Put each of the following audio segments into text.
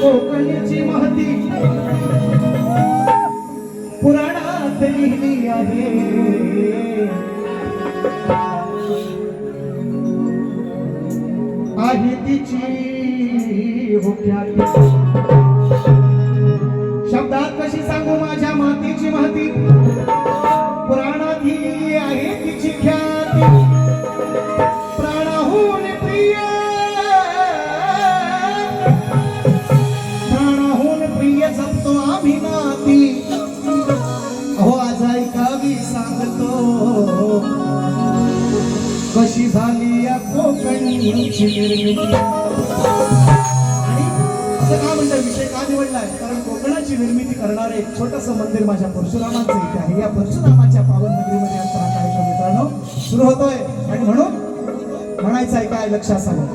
कोकणची महती. पुराणात लिहिली आहे. तिची होत्या का म्हणतात? विषय का निवडलाय कारण कोकणाची निर्मिती करणारे एक छोटस मंदिर माझ्या परशुरामांचं आहे. या परशुरामाच्या पावन नगरीमध्ये आजचा कार्यक्रम सुरू होतोय. आणि म्हणून म्हणायचं काय लक्ष असावं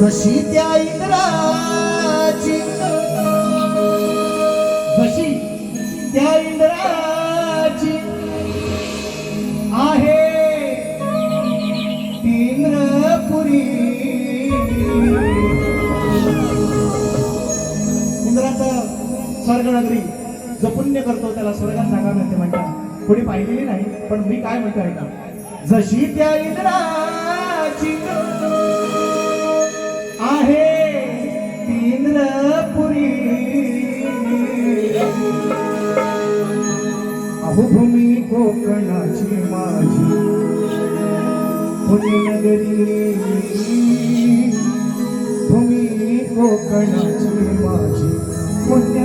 जशी त्या इंद्राची पुरी. इंद्राचं स्वर्गनगरी जो पुण्य करतो त्याला स्वर्गात जागा मिळते म्हणतात कोणी पाहिलेली नाही पण मी काय म्हणतो ऐका. जशी त्या इंद्राची आहे इंद्रपुरी. अहो भूमी कोकणाची माझी. पुणे नगरी तुम्ही कोकणाची माझी पुण्य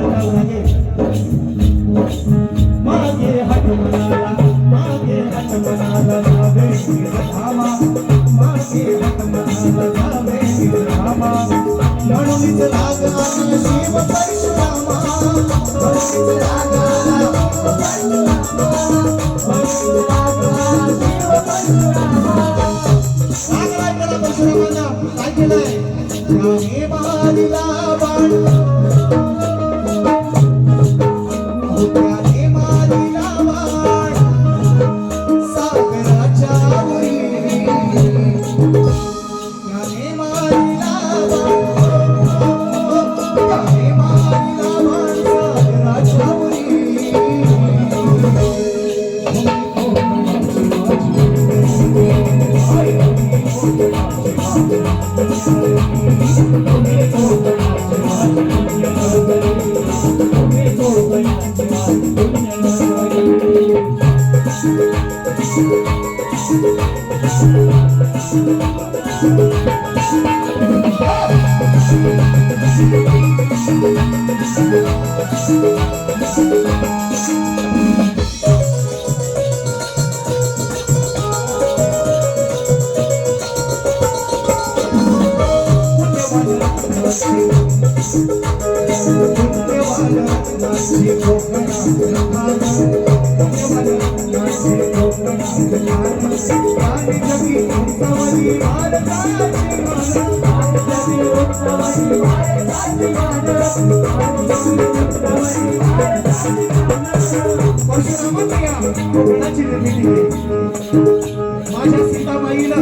माझ्या सीतामाईला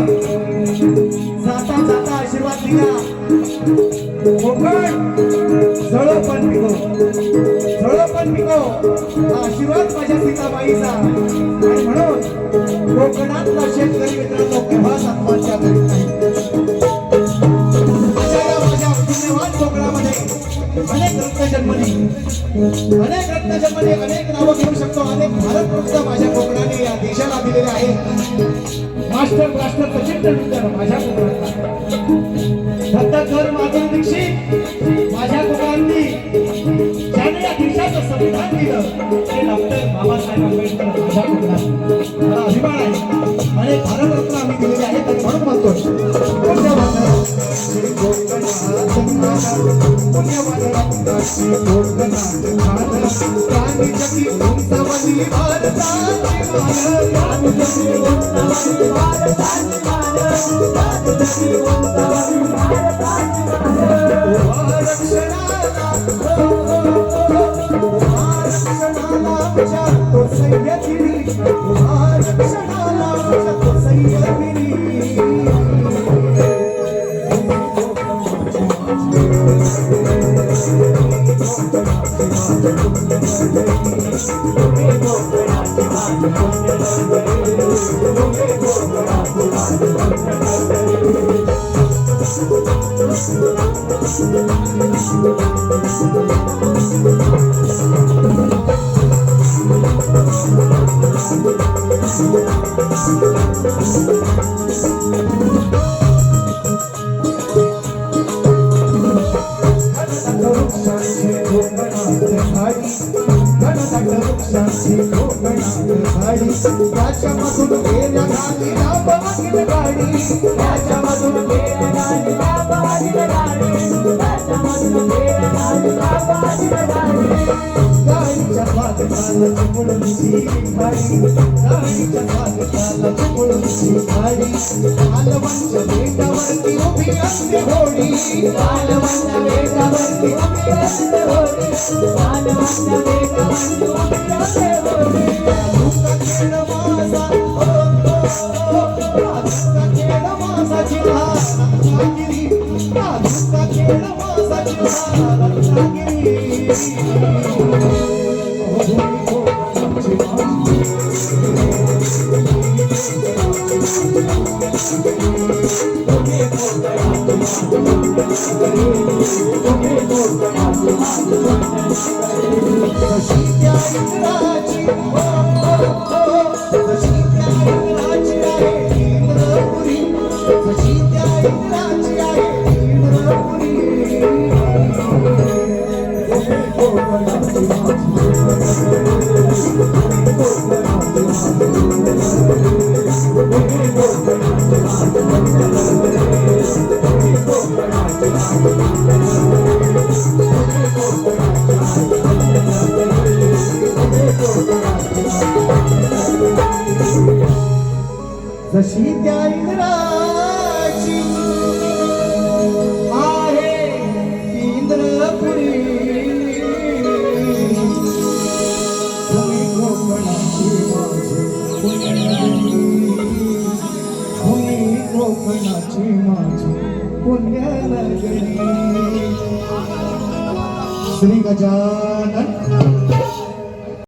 जाता जाता आशीर्वाद दिला. आशीर्वाद माझ्या आणि म्हणून कोकणातला शेतकरी मित्रांनो केव्हाच आत्महत्या करीत नाही. माझ्या या कोकणामध्ये अनेक रत्न जन्मली अनेक रत्न अनेक नावं घेऊ शकतो. अनेक भारतरत्न माझ्या कोकणाने या देशाला दिलेले आहे मास्टर ब्लास्टर प्रचंड विद्यार माझ्या कोकणातला दत्ताकर माधुरी दीक्षित माझ्या कोकणांनी ज्याने या देशाचं संविधान दिलं. बाबासाहेब आंबेडकर माझ्या मला अभिमान आहे अनेक भारतरत्न आम्ही दिलेले आहेत आणि म्हणून म्हणतो पुण्यवान त्याच्यामधून गेल्या गाडी लांबवागील गाडी. त्याच्यामधून गेल्या गाडी लांबवागील गाडी. त्याच्यामधून गेल्या गाडी लांबवागील गाडी. गाडीच्या पादकाला चिपळूणची गाडी. गाडीच्या पादकाला गाडी. मालवणच्या बेटावरती उभी असते होडी. मालवणच्या बेटावरती उभी असते होडी. मालवणच्या बेटावरती उभी असते जशी त्या इंद्राची श्री गजानन